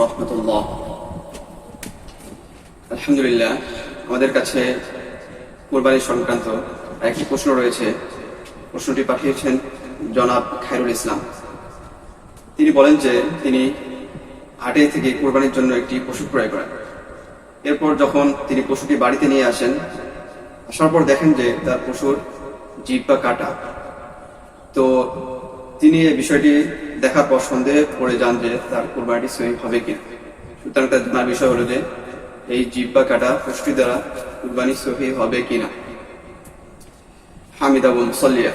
রহমতুল্লাহ। আলহামদুলিল্লাহ, আমাদের কাছে সংক্রান্ত একটি প্রশ্ন রয়েছে। প্রশ্নটি পাঠিয়েছেন জনাব খায়রুল ইসলাম। তিনি বলেন যে তিনি হাটে থেকে কোরবানির জন্য একটি পশু ক্রয় করেন। এরপর যখন তিনি পশুটি বাড়িতে নিয়ে আসেন, আসার পর দেখেন যে তার পশুর জিভ বা কাটা। তো তিনি এই বিষয়টি দেখার পর সন্দেহে পড়ে যান যে তার কোরবানিটি সহি হবে কিনা সুতরাং তার জানার বিষয় হলো যে, এই জিব্বা কাটা পুষ্টি দ্বারা কুরবানি সহি হবে কিনা হামিদ আবুল মুসল্লিয়া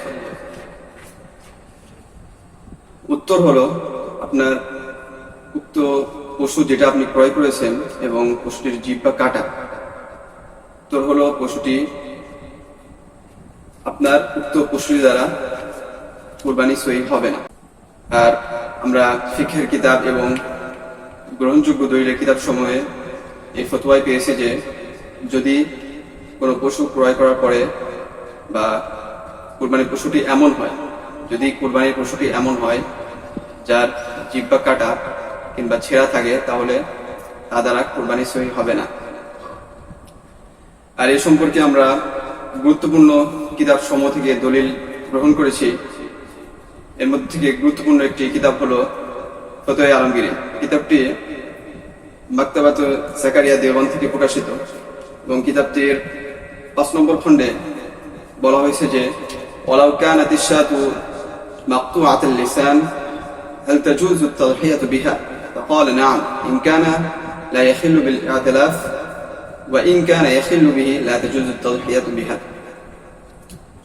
উত্তর হলো, আপনার উক্ত পশু যেটা আপনি ক্রয় করেছেন এবং পশুটির জিব্বা কাটা, উত্তর হলো, পশুটি আপনার উক্ত পশুটি দ্বারা কুরবানি সহি হবে না। আর আমরা শিক্ষের কিতাব এবং গ্রহণযোগ্য দলিলের কিতাব সময়ে এই ফতোয়ায় পেয়েছে যে, যদি কোনো পশু ক্রয় করার পরে বা কুরবানির পশুটি এমন হয়, যদি কুরবানির পশুটি এমন হয়, যার জিব্বা কাটা কিংবা ছেঁড়া থাকে, তাহলে তা দ্বারা কুরবানি সহি হবে না। আর এ সম্পর্কে আমরা গুরুত্বপূর্ণ কিতাব সমূহ থেকে দলিল গ্রহণ করেছি। এর মধ্যে থেকে গুরুত্বপূর্ণ একটি কিতাব হলো ফতোয় আলমগীরি কিতাবটি মাক্তাবাত জাকারিয়া দেওয়ান থেকে প্রকাশিত এবং কিতাবটির পাঁচ নম্বর খণ্ডে বলা হয়েছে যে ওয়ালাউ কানাত ইশাতু مقطوعة اللسان هل تجوز التضحية بها؟ فقال نعم إن كان لا يخل بالاعتلاف وإن كان يخل به لا تجوز التضحية بها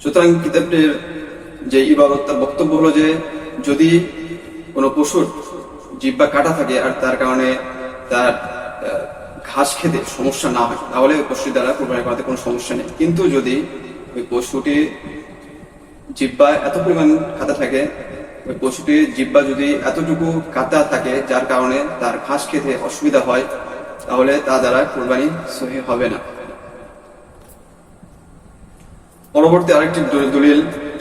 সুতরাং কিতাবটির যে ইবাদত, তার বক্তব্য হলো যে যদি কোনো পশুর জিব্বা কাটা থাকে আর তার কারণে তার ঘাস খেতে সমস্যা না হয়, তাহলে ওই দ্বারা কোরবানি করাতে কোনো সমস্যা নেই। কিন্তু যদি ওই পশুটি জিব্বা এত পরিমাণ খাতা থাকে, ওই পশুটির জিব্বা যদি এতটুকু কাটা থাকে, যার কারণে তার ঘাস খেতে অসুবিধা হয়, তাহলে তা দ্বারা কোরবানি সহি হবে না। পরবর্তী আরেকটি দলিল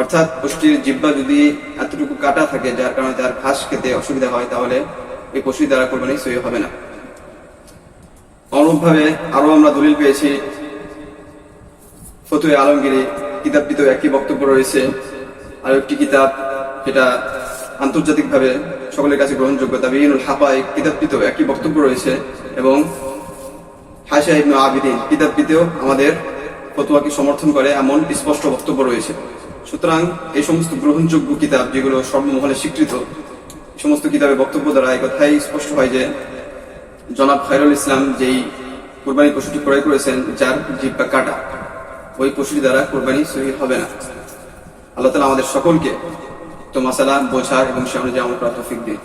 অর্থাৎ পশুটির জিব্বা যদি এতটুকু কাটা থাকে, যার কারণে তার ঘাস খেতে অসুবিধা হয়, তাহলে এই পশুটি দ্বারা কোরবানি সহি হবে না। অনুরূপভাবে আরও আমরা দলিল পেয়েছি, ফতুয়ে আলমগীরি কিতাবটিতেও একই বক্তব্য রয়েছে। আর একটি কিতাব, যেটা আন্তর্জাতিকভাবে সকলের কাছে গ্রহণযোগ্য তাবিনুল হাপাই কিতাবটিতেও একই বক্তব্য রয়েছে এবং হাসা ইবনু আবিদিন কিতাবটিতেও আমাদের ফতুয়াকে সমর্থন করে এমন স্পষ্ট বক্তব্য রয়েছে। সুতরাং এই সমস্ত গ্রহণযোগ্য কিতাব যেগুলো সর্বমহলে স্বীকৃত সমস্ত কিতাবের বক্তব্য দ্বারা এই কথাই স্পষ্ট হয় যে, জনাব খায়রুল ইসলাম যেই কোরবানি পশুটি ক্রয় করেছেন, যার জিব্বা কাটা, ওই পশুটি দ্বারা কোরবানি সহি হবে না। আল্লাহ তালা আমাদের সকলকে তো মাসালা, বোঝার এবং সে অনুযায়ী আমরা প্রাথমিক দিন।